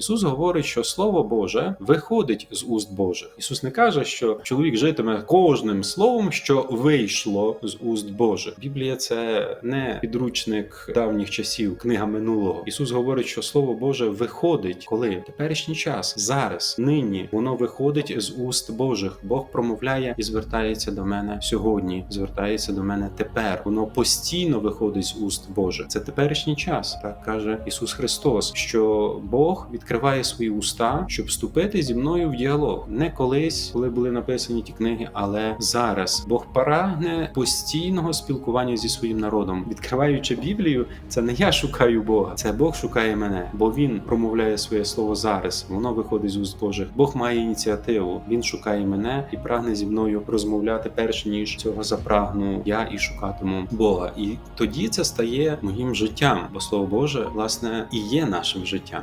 Ісус говорить, що Слово Боже виходить з уст Божих. Ісус не каже, що чоловік житиме кожним словом, що вийшло з уст Божих. Біблія це не підручник давніх часів, книга минулого. Ісус говорить, що Слово Боже виходить коли теперішній час, зараз, нині воно виходить з уст Божих. Бог промовляє і звертається до мене сьогодні. Звертається до мене тепер. Воно постійно виходить з уст Божих. Це теперішній час. Так каже Ісус Христос, що Бог відкриває свої уста, щоб вступити зі мною в діалог. Не колись, коли були написані ті книги, але зараз Бог прагне постійного спілкування зі своїм народом. Відкриваючи Біблію, це не я шукаю Бога, це Бог шукає мене, бо Він промовляє своє слово зараз. Воно виходить з уст Божих. Бог має ініціативу. Він шукає мене і прагне зі мною розмовляти перш ніж цього запрагну я і шукатиму Бога. І тоді це стає моїм життям, бо слово Боже, власне, і є нашим життям.